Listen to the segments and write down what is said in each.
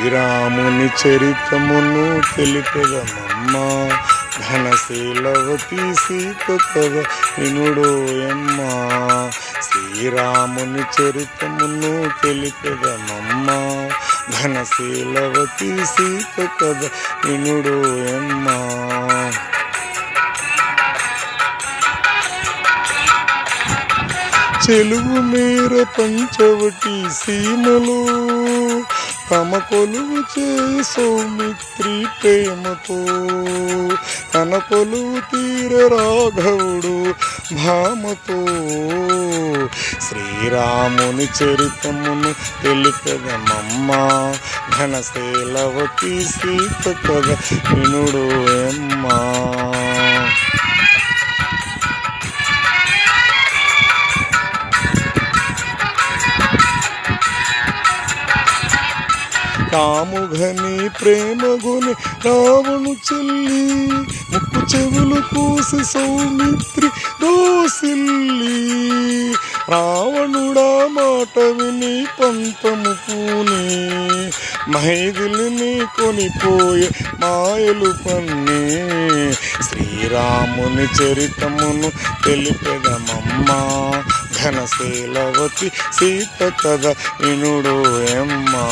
శ్రీరాముని చరితమును తెలిపెదమమ్మా. ఘనశీలవతి సీత కథ వినుడోయమ్మా శ్రీరాముని చరితమును తెలిపెదమమ్మా. ఘనశీలవతి సీత కథ వినుడోయమ్మా చెలువు మేర పంచవటి సీమలు తమ కొలువు చేయి సౌమిత్రి ప్రేమతో తన కొలువు తీర రాఘవుడు భామతో. శ్రీరాముని చరితమును తెలిపెదమమ్మా ఘనశీలవతి సీత కథ వినుడు అమ్మా రాముఘని ప్రేమగుని రావణు చెల్లి ముక్కు చెవులు కూసి సౌమిత్రి దోసిల్లి. రావణుడా మాట విని పంతము పూని మహిదిలిని కొనిపోయే మాయలు పన్నే. శ్రీరాముని చరితమును తెలిపెదమమ్మా ఘనశీలవతి సీత కథ వినుడు ఎమ్మా.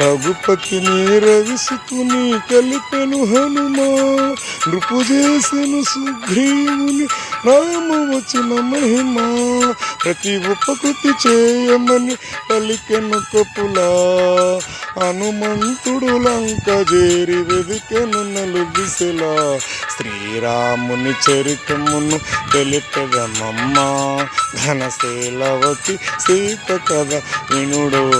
రఘుపతి నీరవిసుకుని కలిపెను హనుమా. నృపు చేసెను సుగ్రీవుని రామ వచ్చిన మహిమా. ప్రతి ఉపకృతి చేయమని పలికెను కపులా. హనుమంతుడు లంక చేరి వెదికెను నలు దిశలా శ్రీరాముని చరితమును తెలిపెదమమ్మా. ఘనశీలవతి సీత కథ వినుడో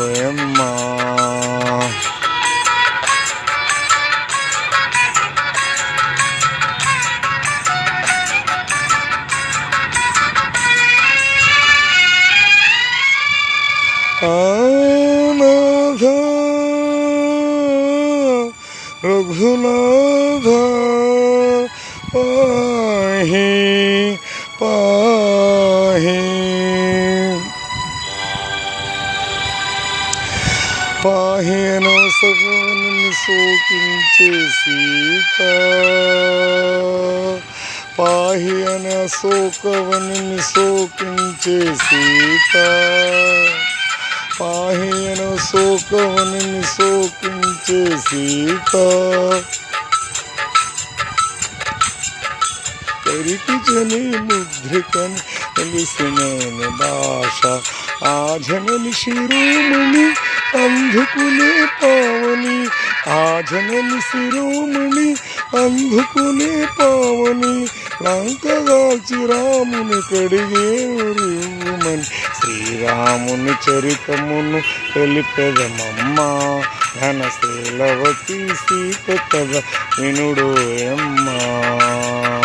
आनाथ रघुनाथ पाहे पाहे। पाहे न सगवन सो सीता। पाहि अनशोकवनं शोकिं च सीता। पाहीन शोक शोकवन निशो सीता। परिजने मुद्रिकन आजनन शिरोमणि अंधकुले पावनी। आजनन शिरोमणि अंधकुले पावनी। लंका रामुन कड़गे उमन శ్రీరాముని చరితమును తెలిపెదమమ్మా. ఘనశీలవతి సీత కథ వినుడు అమ్మా